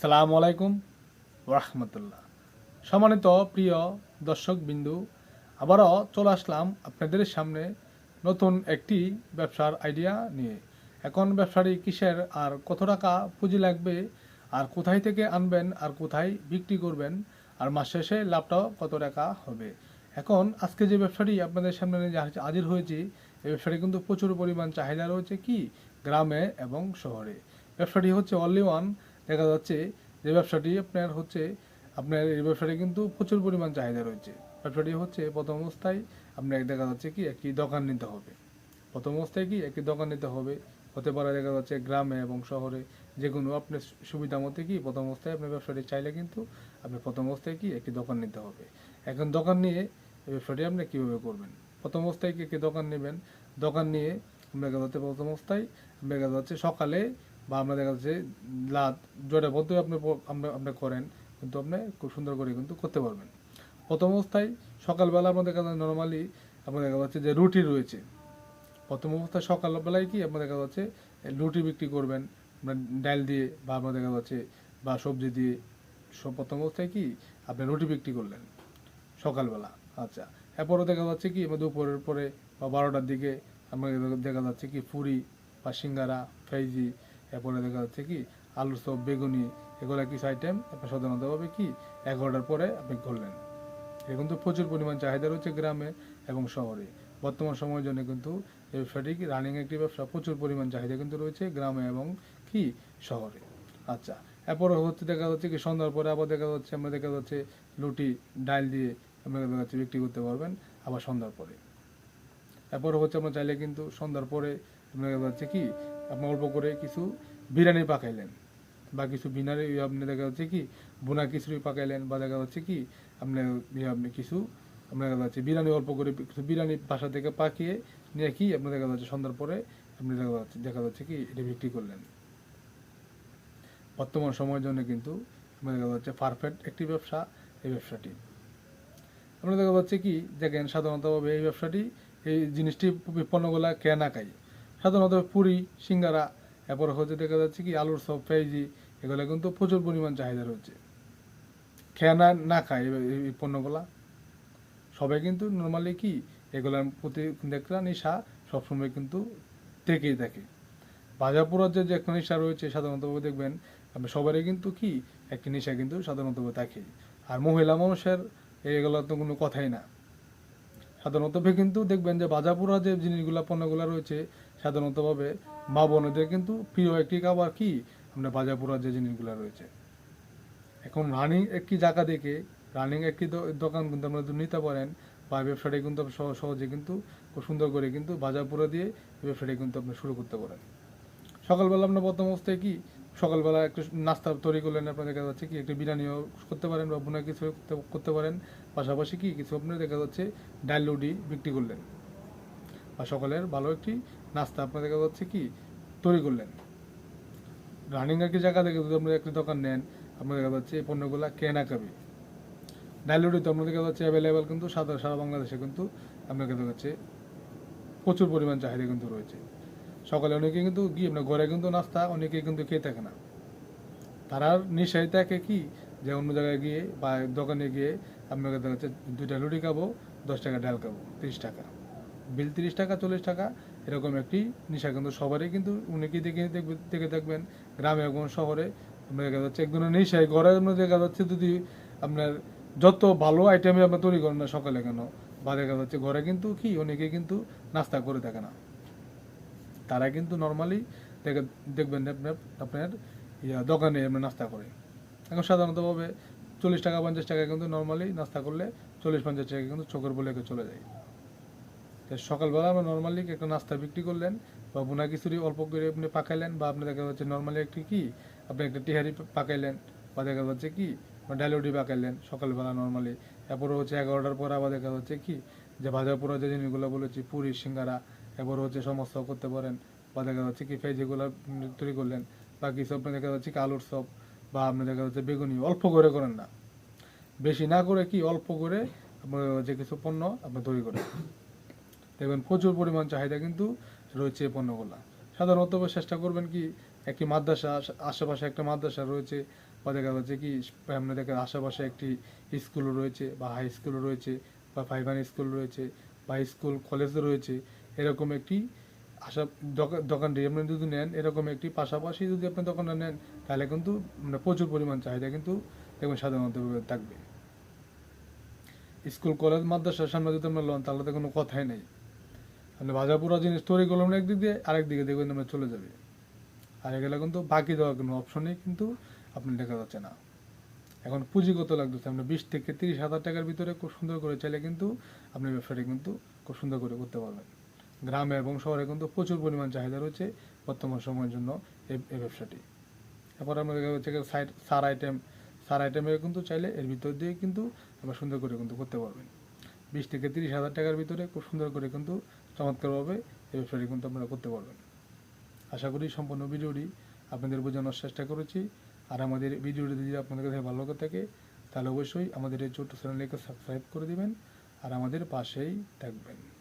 সালাম আলাইকুম রহমতুল্লাহ সম্মানিত প্রিয় দর্শক বিন্দু আবারও চলে আসলাম আপনাদের সামনে নতুন একটি ব্যবসার আইডিয়া নিয়ে। এখন ব্যবসাটি কিসের, আর কত টাকা পুঁজি লাগবে, আর কোথায় থেকে আনবেন, আর কোথায় বিক্রি করবেন, আর মাস শেষে লাভটাও কত টাকা হবে। এখন আজকে যে ব্যবসাটি আপনাদের সামনে হাজির হয়েছি, এই ব্যবসাটি কিন্তু প্রচুর পরিমাণ চাহিদা রয়েছে কি? গ্রামে এবং শহরে। ব্যবসাটি হচ্ছে অনলি ওয়ান দেখা যাচ্ছে যে ব্যবসাটি আপনার হচ্ছে, আপনার এই ব্যবসাটি কিন্তু প্রচুর পরিমাণ চাহিদা রয়েছে। ব্যবসাটি হচ্ছে প্রথম অবস্থায় আপনার দেখা যাচ্ছে কি একটি দোকান নিতে হবে। প্রথম অবস্থায় কি একটি দোকান নিতে হবে। হতে পারে দেখা যাচ্ছে গ্রামে এবং শহরে যে কোনো আপনার সুবিধা মতে কি প্রথম অবস্থায় আপনার ব্যবসাটি চাইলে কিন্তু আপনি প্রথম অবস্থায় কি একটি দোকান নিতে হবে। এখন দোকান নিয়ে এই ব্যবসাটি আপনি কীভাবে করবেন? প্রথম অবস্থায় কি একটি দোকান নেবেন? দোকান নিয়ে আপনার দেখা যাচ্ছে প্রথম অবস্থায় দেখা যাচ্ছে সকালে বা আমরা দেখা যাচ্ছে লাত বদ্ধ আপনি আপনি করেন, কিন্তু আপনি খুব সুন্দর করে কিন্তু করতে পারবেন। প্রথম অবস্থায় সকালবেলা আপনার দেখা যাচ্ছে নর্মালি আপনার দেখা যাচ্ছে যে রুটি রয়েছে। প্রথম অবস্থায় সকালবেলায় কি আপনার দেখা যাচ্ছে রুটি বিক্রি করবেন ডাল দিয়ে বা আপনার দেখা যাচ্ছে বা সবজি দিয়ে। সব প্রথম অবস্থায় কি আপনি রুটি বিক্রি করলেন সকালবেলা। আচ্ছা এরপরও দেখা যাচ্ছে কি দুপুরের পরে বা বারোটার দিকে আমাদের দেখা যাচ্ছে কি পুরি বা সিঙ্গারা, ফ্রাইজি এরপরে দেখা যাচ্ছে কি, আলুর চপ, বেগুনি, এগুলো কিছু আইটেম আপনার সাধারণতভাবে কি এগারোটার পরে আপনি করলেন এখন তো প্রচুর পরিমাণ চাহিদা রয়েছে গ্রামে এবং শহরে। বর্তমান সময়ের জন্য কিন্তু এই ব্যবসাটি রানিং একটি ব্যবসা, প্রচুর পরিমাণ চাহিদা কিন্তু রয়েছে গ্রামে এবং কি, শহরে। আচ্ছা এরপরে হচ্ছে দেখা যাচ্ছে কি, সন্ধ্যার পরে আবার দেখা যাচ্ছে, আমরা দেখা যাচ্ছে লুটি, ডাল দিয়ে আমরা দেখা যাচ্ছে বিক্রি করতে পারবেন আবার সন্ধ্যার পরে। এরপরে হচ্ছে আমরা চাইলে কিন্তু সন্ধ্যার পরে দেখা কি, আপনি অল্প করে কিছু বিরিয়ানি পাকাইলেন। বা কিছু বিনারি আপনি দেখা যাচ্ছে কি বোনা খিচুড়ি পাকাইলেন বা দেখা যাচ্ছে কি, আপনি ইয়ে আপনি কিছু আপনার দেখা যাচ্ছে বিরিয়ানি অল্প করে কিছু বিরিয়ানি বাসা থেকে পাকিয়ে নিয়ে কি আপনার দেখা যাচ্ছে সন্ধ্যার পরে আপনি দেখা যাচ্ছে দেখা যাচ্ছে কি, এটা বিক্রি করলেন। বর্তমান সময়ের জন্য কিন্তু আপনার দেখা যাচ্ছে পারফেক্ট একটি ব্যবসা, এই ব্যবসাটি। আমরা দেখা যাচ্ছে কি, দেখেন সাধারণতভাবে এই ব্যবসাটি এই জিনিসটি পণ্যগুলা কেয়া না খাই সাধারণত পুরি, সিঙ্গারা, এরপর হচ্ছে দেখা যাচ্ছে কি, আলুর সব, পেঁয়াজি, এগুলো কিন্তু প্রচুর পরিমাণ চাহিদা রয়েছে। খেয়া না খায় এই- পণ্যগুলা? সবাই কিন্তু নর্মালি কি, এগুলোর প্রতি একটা নেশা সবসময় কিন্তু থেকেই থাকে। বাজারপুরের যে একটা নেশা রয়েছে, সাধারণত দেখবেন সবারই কিন্তু কি একটি নেশা কিন্তু সাধারণত থাকে। আর মহিলা মানুষের এগুলো তো কোনো কথাই না। সাধারণত কিন্তু দেখবেন যে বাজারপুরা যে জিনিসগুলো, পণ্যগুলো রয়েছে সাধারণতভাবে মা বোনদের কিন্তু প্রিয় একটি খাবার কি? আপনার বাজারপুরা যে জিনিসগুলো রয়েছে। এখন রানিং একটি জায়গা দেখে রানিং একটি দোকান কিন্তু আপনারা যদি নিতে পারেন, বা ব্যবসাটা কিন্তু সহজে কিন্তু খুব সুন্দর করে কিন্তু বাজারপুরা দিয়ে ব্যবসাটা কিন্তু আপনি শুরু করতে পারেন। সকালবেলা আপনার প্রথম অবস্থায় কি? সকালবেলা একটু নাস্তা তৈরি করলেন, আপনার দেখা যাচ্ছে কি একটু বিরিয়ানিও করতে পারেন বা বোনা কিছু করতে- পারেন। পাশাপাশি কি কিছু আপনার দেখা যাচ্ছে ডাল রুটি বিক্রি করলেন। বা সকালের ভালো একটি নাস্তা আপনার দেখা যাচ্ছে কি তৈরি করলেন। রানিং একটি জায়গা থেকে যদি আপনার একটি দোকান নেন, আপনার দেখা যাচ্ছে এই পণ্যগুলা কেনা খাবে ডাল রুটি তো আপনার দেখা যাচ্ছে অ্যাভেলেবেল কিন্তু সারা সারা বাংলাদেশে কিন্তু আপনার দেখা যাচ্ছে প্রচুর পরিমাণ চাহিদা কিন্তু রয়েছে। সকালে অনেকে কিন্তু গিয়ে আপনার ঘরে কিন্তু নাস্তা, অনেকে কিন্তু খেয়ে থাকে না। তারা নিশ্চয়ই থাকে কি, যে অন্য জায়গায় গিয়ে বা দোকানে গিয়ে আপনাকে দেখা যাচ্ছে দুইটা রুটি খাব, দশ টাকা ডাল খাব, তিরিশ টাকা। বিল তিরিশ টাকা, চল্লিশ টাকা, এরকম একটি নেশা কিন্তু সবারই কিন্তু অনেকেই দেখে দেখে থাকবেন। গ্রামে এবং শহরে দেখা যাচ্ছে এক ধরনের নেশায়, ঘরে আপনার দেখা যাচ্ছে যদি আপনার যত ভালো আইটেমে আপনার তৈরি করেন না সকালে কেন, বা দেখা যাচ্ছে ঘরে কিন্তু কি অনেকে কিন্তু নাস্তা করে থাকে না। তারা কিন্তু নর্মালি দেখবেন আপনার ইয়া দোকানে নাস্তা করে। এখন সাধারণতভাবে চল্লিশ টাকা, পঞ্চাশ টাকা কিন্তু নর্মালি নাস্তা করলে চল্লিশ, পঞ্চাশ টাকা কিন্তু চোখের বলে চলে যায়। তো সকালবেলা আমরা নর্মালি একটা নাস্তা বিক্রি করলেন বা বোনা খিচুড়ি অল্প করে আপনি পাকাইলেন বা আপনি দেখা যাচ্ছে নর্মালি একটি কি, আপনি একটা টিহারি পাকাইলেন বা দেখা যাচ্ছে কি ডাইলুটি পাকাইলেন সকালবেলা নর্মালি এরপরে হচ্ছে এগারোটার পর আবার দেখা যাচ্ছে কি, যে ভাজা পোড়া যে জিনিসগুলো বলেছি, পুরি, সিঙ্গারা এরপর হচ্ছে সমস্ত করতে পারেন বা দেখা যাচ্ছে কি যেগুলো তৈরি করলেন বা কিছু আপনি দেখা যাচ্ছে কি আলুর চপ বা আপনি দেখা যাচ্ছে বেগুনি অল্প করে করেন না। বেশি না করে কি অল্প করে যে কিছু পণ্য আপনি তৈরি করেন। দেখবেন প্রচুর পরিমাণ চাহিদা কিন্তু রয়েছে এই পণ্যগুলো। সাধারণত চেষ্টা করবেন কি একটি মাদ্রাসা, আশেপাশে একটা মাদ্রাসা রয়েছে বা দেখা যাচ্ছে কি আপনার দেখেন আশেপাশে একটি স্কুল রয়েছে বা হাই স্কুল রয়েছে বা প্রাইমারি স্কুল রয়েছে বা স্কুল কলেজ রয়েছে। এরকম একটি আশা, দোকা- দোকানটি আপনি যদি নেন, এরকম একটি পাশাপাশি যদি আপনি দোকানটা নেন, তাহলে কিন্তু মানে প্রচুর পরিমাণ চাহিদা কিন্তু দেখবেন সাধারণত থাকবে। স্কুল, কলেজ, মাদ্রাসার সামনে যদি আমরা লন, তাহলে তো কোনো কথাই নেই। আপনি বাজার পুরো জিনিস তৈরি করলাম একদিক দিয়ে, আরেক দিকে দেখবেন আমরা চলে যাবে। আর এগুলো কিন্তু বাকি দেওয়ার কোনো অপশনই কিন্তু আপনি দেখা যাচ্ছে না। এখন পুঁজি কত লাগতেছে, আপনি বিশ থেকে তিরিশ হাজার টাকার ভিতরে খুব সুন্দর করে চাইলে কিন্তু আপনি ব্যবসাটি কিন্তু খুব সুন্দর করে করতে পারবেন। গ্রামে এবং শহরে কিন্তু প্রচুর পরিমাণ চাহিদা রয়েছে বর্তমান সময়ের জন্য এই ব্যবসাটি। তারপর আমরা দেখা সাইড, সার আইটেম, সার আইটেমে কিন্তু চাইলে এর ভিতর দিয়ে কিন্তু আমরা সুন্দর করে কিন্তু করতে পারবেন। বিশ থেকে তিরিশ হাজার টাকার ভিতরে খুব সুন্দর করে কিন্তু চমৎকারভাবে এই ব্যবসাটি কিন্তু আপনারা করতে পারবেন। আশা করি সম্পূর্ণ ভিডিওটি আপনাদের বোঝানোর চেষ্টা করেছি। আর আমাদের ভিডিওটি যদি আপনাদের কাছে ভালো লাগে থাকে, তাহলে অবশ্যই আমাদের এই ছোট্ট চ্যানেলটিকে সাবস্ক্রাইব করে দিবেন। আর আমাদের পাশেই থাকবেন।